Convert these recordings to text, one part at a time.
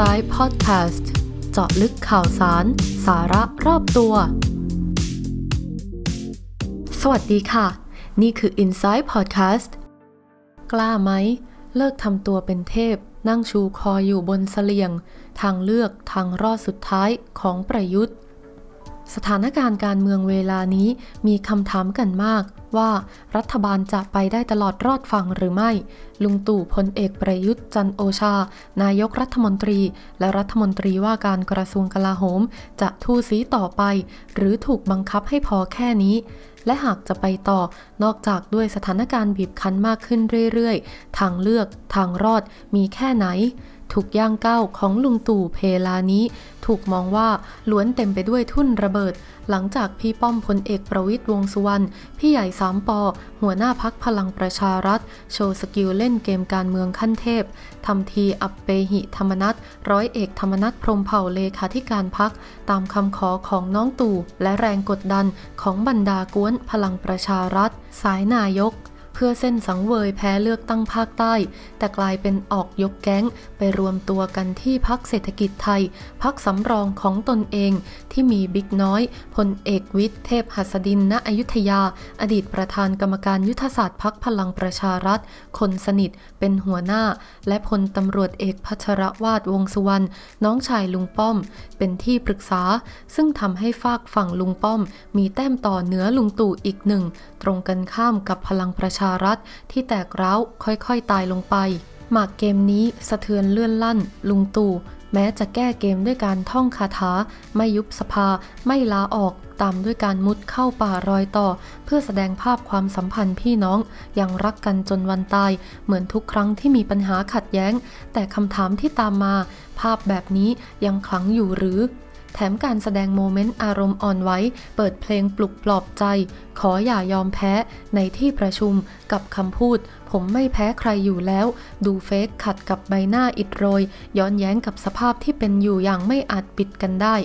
Inside Podcast เจาะลึกข่าวสาร สาระรอบตัว สวัสดีค่ะ นี่คือ Inside Podcast กล้าไหม เลิกทำตัวเป็นเทพ นั่งชูคออยู่บนเสลียง ทางเลือกทางรอดสุดท้ายของประยุทธ์ สถานการณ์การเมืองเวลานี้มีคำถามกันมาก ว่ารัฐบาลจะไปได้ตลอดรอดฝั่งหรือไม่ ลุงตู่พลเอกประยุทธ์จันโอชา นายกรัฐมนตรี และรัฐมนตรีว่าการกระทรวงกลาโหม จะทู่ซีต่อไป หรือถูกบังคับให้พอแค่นี้ และหากจะไปต่อนอกจากด้วยสถานการณ์บีบคั้นมากขึ้นเรื่อยๆ ทางเลือก ทางรอดมีแค่ไหน ถูกย่างก้าวของลุงตู่เพลานี้ ถูกมองว่าล้วนเต็มไปด้วยทุ่นระเบิด หลังจากพี่ป้อมพลเอกประวิตยวงสุวรรณพี่ใหญ่สามปอ หัวหน้าพักพลังประชารัฐ โชว์สกิลเล่นเกมการเมืองขั้นเทพทำทีอับเปหิธรรมนัตร้อยเอกธรรมนัตพรหมเผ่าเลขาธิการพัก ตามคำขอของน้องตู่และแรงกดดันของบรรดากวนพลังประชารัฐ สายนายก พื่อเส้นสังเวยแพ้เลือกตั้งภาคใต้ แต่กลายเป็นออกยกแก๊งไปรวมตัวกันที่พักเศรษฐกิจไทย พักสำรองของตนเองที่มีบิ๊กน้อยพลเอกวิทย์เทพหัสดินณอยุธยา อดีตประธานกรรมการยุทธศาสตร์พักพลังประชารัฐ คนสนิทเป็นหัวหน้า และพลตำรวจเอกพัชรวาดวงสุวรรณน้องชายลุงป้อม เป็นที่ปรึกษา ซึ่งทำให้ฝากฝั่งลุงป้อม มีแต้มต่อเหนือลุงตู่อีกหนึ่ง ตรงกันข้ามกับพลังประชารัฐที่แตกร้าวค่อยๆตายลงไป หมากเกมนี้สะเทือนเลื่อนลั่น ลุงตู่แม้จะแก้เกมด้วยการท่องคาถา ไม่ยุบสภา ไม่ลาออก ตามด้วยการมุดเข้าป่ารอยต่อ เพื่อแสดงภาพความสัมพันธ์พี่น้อง ยังรักกันจนวันตาย เหมือนทุกครั้งที่มีปัญหาขัดแย้ง แต่คำถามที่ตามมา ภาพแบบนี้ยังขลังอยู่หรือแถมการแสดงโมเมนต์อารมณ์อ่อนไหว เปิดเพลงปลุกปลอบใจ ขออย่ายอมแพ้ในที่ประชุมกับคำพูด ผมไม่แพ้ใครอยู่แล้ว ดูเฟกขัดกับใบหน้าอิดโรย ย้อนแย้งกับสภาพที่เป็นอยู่อย่างไม่อาจปิดกันได้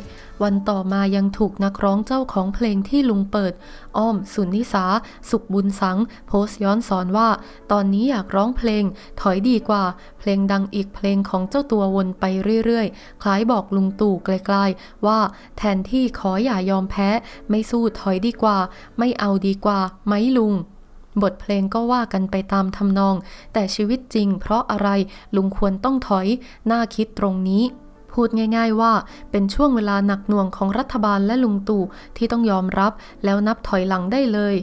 วันต่อมายังถูกนักร้องเจ้าของเพลงที่ลุงเปิด อ้อม สุนิสา สุขบุญสัง โพสต์ย้อนสอนว่า ตอนนี้อยากร้องเพลง ถอยดีกว่า เพลงดังอีกเพลงของเจ้าตัววนไปเรื่อยๆ คล้ายบอกลุงตู่ไกลๆว่า แทนที่ขออย่ายอมแพ้ ไม่สู้ถอยดีกว่า ไม่เอาดีกว่าไหมลุง บทเพลงก็ว่ากันไปตามทำนอง แต่ชีวิตจริงเพราะอะไรลุงควรต้องถอยน่าคิดตรงนี้ พูดง่าย ๆว่าเป็นช่วงเวลาหนักหน่วงของรัฐบาลและลุงตู่ที่ต้องยอมรับแล้วนับถอยหลังได้เลย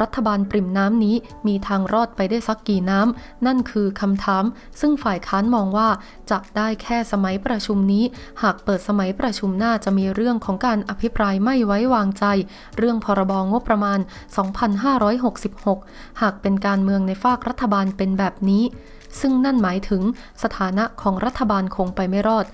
รัฐบาลปริ่มน้ำนี้มีทางรอดไปได้สักกี่น้ำ นั่นคือคำถาม ซึ่งฝ่ายค้านมองว่าจะได้แค่สมัยประชุมนี้ หากเปิดสมัยประชุมหน้าจะมีเรื่องของการอภิปรายไม่ไว้วางใจ เรื่องพรบงบประมาณ 2566 หากเป็นการเมืองในฝากรัฐบาลเป็นแบบนี้ ซึ่งนั่นหมายถึงสถานะของรัฐบาลคงไปไม่รอด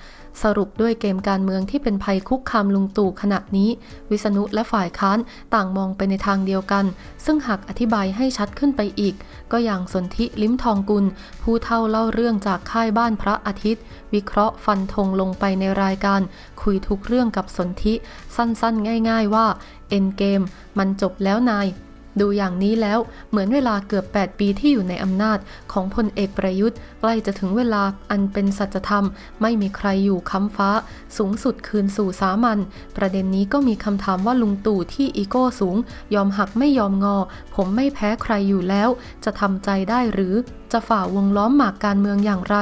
สรุปด้วยเกมการเมืองที่เป็นภัยคุกคามลุงตู่ขณะนี้ วิษณุและฝ่ายค้านต่างมองไปในทางเดียวกัน ซึ่งหากอธิบายให้ชัดขึ้นไปอีก ก็อย่างสนธิลิ้มทองกุล ผู้เท่าเล่าเรื่องจากค่ายบ้านพระอาทิตย์ วิเคราะห์ฟันธงลงไปในรายการ คุยทุกเรื่องกับสนธิสั้นๆ ง่าย ๆ ว่าเอ็นเกมมันจบแล้วนาย ดูอย่างนี้แล้วเหมือนเวลาเกือบ 8 ปีที่อยู่ในอำนาจของพลเอกประยุทธ์ ใกล้จะถึงเวลาอันเป็นสัจธรรม ไม่มีใครอยู่ค้ำฟ้า สูงสุดคืนสู่สามัญประเด็นนี้ก็มีคำถามว่าลุงตู่ที่อีโก้สูง ยอมหักไม่ยอมงอ ผมไม่แพ้ใครอยู่แล้ว จะทำใจได้หรือ จะฝ่าวงล้อมหมากการเมืองอย่างไร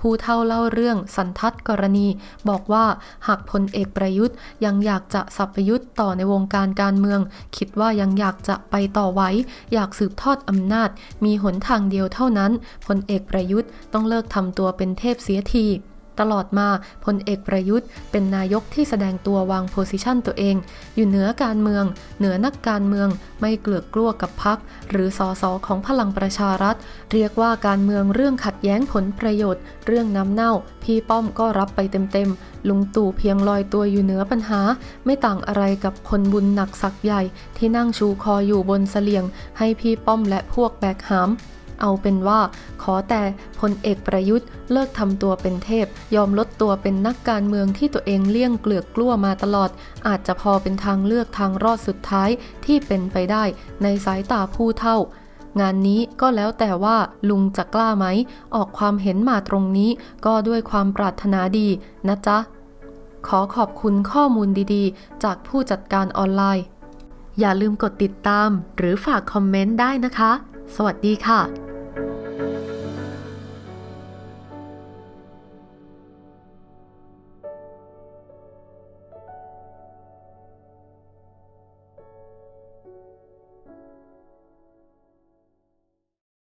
ผู้เท่าเล่าเรื่องสันทัดกรณี บอกว่าหากพลเอกประยุทธ์ยังอยากจะสัพยุทธ์ต่อในวงการการเมือง คิดว่ายังอยากจะไปต่อไว้ อยากสืบทอดอำนาจ มีหนทางเดียวเท่านั้นพลเอกประยุทธ์ต้องเลิกทำตัวเป็นเทพเสียที ตลอดมาพลเอกประยุทธ์ เป็นนายกที่แสดงตัววางโพสิชันตัวเอง อยู่เหนือการเมือง เหนือนักการเมือง ไม่เกลือกกลัวกับพัก หรือสอสอของพลังประชารัฐ เรียกว่าการเมืองเรื่องขัดแย้งผลประโยชน์ เรื่องน้ำเน่า พี่ป้อมก็รับไปเต็มๆลุงตู่เพียงลอยตัวอยู่เหนือปัญหา ไม่ต่างอะไรกับคนบุญหนักสักใหญ่ ที่นั่งชูคออยู่บนเสลียง ให้พี่ป้อมและพวกแบกหาม เอาเป็นว่า ขอแต่พลเอกประยุทธ์ เลิกทำตัวเป็นเทพ ยอมลดตัวเป็นนักการเมืองที่ตัวเองเลี่ยงเกลือกกลั้วมาตลอด อาจจะพอเป็นทางเลือกทางรอดสุดท้ายที่เป็นไปได้ในสายตาผู้เท่างานนี้ก็แล้วแต่ว่าลุงจะกล้าไหม ออกความเห็นมาตรงนี้ก็ด้วยความปรารถนาดีนะจ๊ะ ขอขอบคุณข้อมูลดีๆ จากผู้จัดการออนไลน์ อย่าลืมกดติดตามหรือฝากคอมเมนต์ได้นะคะ สวัสดีค่ะ